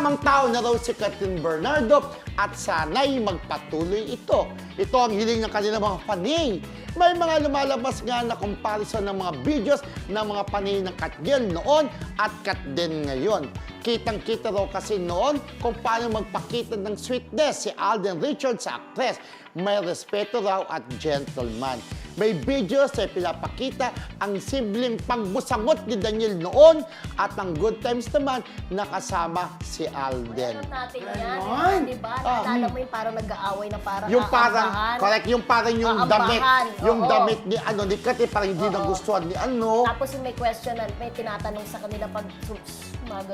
tamang tao na raw si Catherine Bernardo at sana'y magpatuloy ito. Ito ang hiling ng kanilang mga panay. May mga lumalabas nga na comparison ng mga videos ng mga panay ng Katgel noon at Katden ngayon. Kitang-kita raw kasi noon kung paano magpakita ng sweetness si Alden Richards sa actress. May respeto raw at gentleman. May videos na pinapakita ang simpleng pagbusangot ni Daniel noon at ang good times naman nakasama si Alden. Alam natin Ganon. yan, di ba? Ah. Naalala mo yung parang nag-aaway na parang Yung parang, aambahan. correct, yung parang yung damit, Aambahan, yung oo. damit ni ano, ni Kati, parang hindi nagustuhan ni ano. Tapos yung may question, na- may tinatanong sa kanila pag su-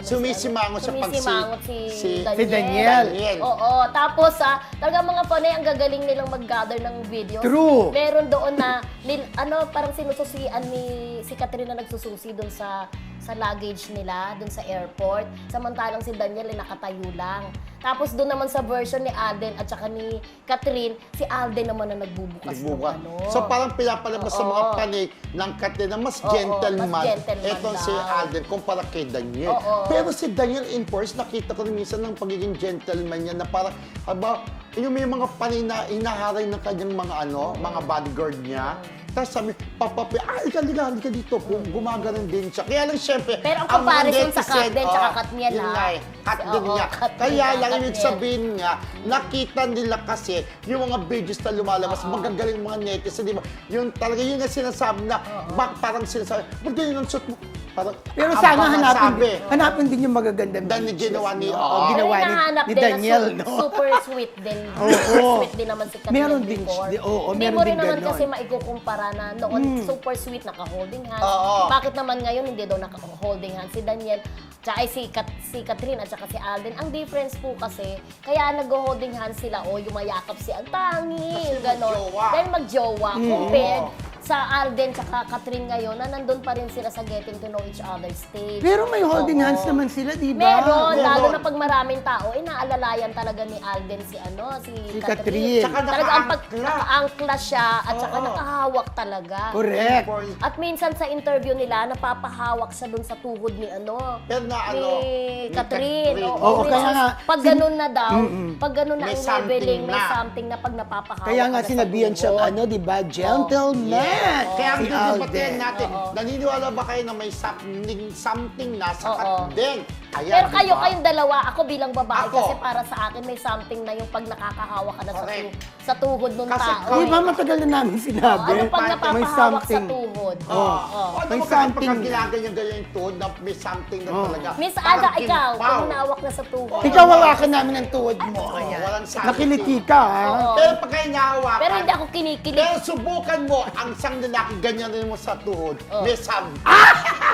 Sumisimangot si, siya ano, pag si- sumisimangot si, si- Daniel. Si Daniel. Daniel. Oo. Tapos, ah, talaga mga panay, ang gagaling nilang mag-gather ng videos. True. Meron doon na, nil- ano, parang sinususian ni si Catherine na nagsususi doon sa sa luggage nila, doon sa airport. Samantalang si Daniel ay nakatayo lang. Tapos doon naman sa version ni Alden at saka ni Catherine, si Alden naman na nagbubukas ng Nagbubukas. ano. So parang pinapalabas sa mga panig ng Kati na mas Oo, gentleman. mas gentleman si daw. Alden kumpara kay Daniel. Oo. Pero si Daniel in force, nakita ko rin minsan ng pagiging gentleman niya na parang, haba, yung may mga panay na inaharay ng kanyang mga ano, mga bodyguard niya. Tapos sabi, papapi, ah, ika, halika, halika dito. Kung gumagano'n din siya. Kaya lang syempre, Pero ang mga comparison sa netizen, Katden tsaka oh, Katniel, yun ha? nga eh, Katniel Oo, nga. Katniel Kaya nga, lang ibig sabihin nga, nakita nila kasi yung mga videos na lumalabas, magagaling mga netizen, di ba? Yung talaga, yun nga sinasabi na, bak, parang sinasabi, ba't ganyan ang suit mo? Parang, Pero ang sana baka hanapin, hanapin din yung magagandang Dan ni videos, ginawa ni- no? oo. Ginawa Pero ni, hinahanap ni din na Daniel, su- no? super sweet din. Oo. Super sweet din naman si Catherine Meron din before. siya- oo, Hindi meron mo rin din naman ganon. kasi maikukumpara na noon super sweet, naka-holding hands. Oo. Bakit naman ngayon hindi daw naka-holding hands si Daniel? Tsaka ay si, Kat, si Catherine at saka si Alden. Ang difference po kasi, kaya nag-holding hands sila o yumayakap si ang tangi, Kasi gano'n. magjowa. Dahil magjowa. Compared sa Alden tsaka Catherine ngayon na nandun pa rin sila sa getting to know each other stage. Pero may holding Oo. hands naman sila, di ba? Meron, lalo na pag maraming tao, eh naalalayan talaga ni Alden si ano, si, Si Catherine. Tsaka Talaga ang pag nakaangkla. nakaangkla siya at saka Oo. nakahawak talaga. Correct. At minsan sa interview nila, napapahawak siya dun sa tuhod ni ano, Pero na ni ano, ni Catherine. Catherine. Oo, minsan, kaya nga, pag sin- ganun na daw, pag ganun na May ang something leveling, may na. something na pag napapahawak Kaya ka nga sa sinabihan siyang tuhod. ano, di ba? Gentleman. Yes. Kaya ang Si didibatihan Alden. natin, naniniwala ba kayo na may something, something na sa Oo. Katden? Ayan, Pero kayo, ba? kayong dalawa, ako bilang babae, Ako. kasi para sa akin may something na yung pag nakakahawak ka na sa, Correct. tu- sa tuhod ng Kasi tao. Di ba matagal na namin Oh, sinabi? ano pag May napapahawak sa something. tuhod? Oo. Oo. Oh, ano May ba something. Pag ginagayan-ganyan yung tuhod na may something na Oo. talaga. Miss parang Ada, ikaw, pag hinawak na sa tuhod. Ikaw hawakan namin ang tuhod mo. Oo, walang sabi. Nakiliti ka, ha? Oo. Pero pag kayo nahawakan, Pero hindi ako kinikilig. Pero subukan mo, ang isang lalaki ganyan rin mo sa tuhod, Oh. may sabi.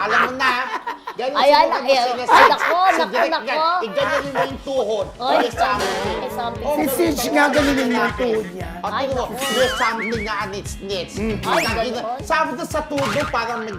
Alam mo na, ganyan Ayan, subukan mo ayan. sila Ay, nako, si nako, Direk nako. yan. Iganyan mo yung tuhod, Oy, may something. Oh, Si Sige nga ganun yung tuhod niya. At Ay, tingnan mo, may something na anits-nits. Ay, Sabi na- ganun. Sabi ko sa tuhod, parang may...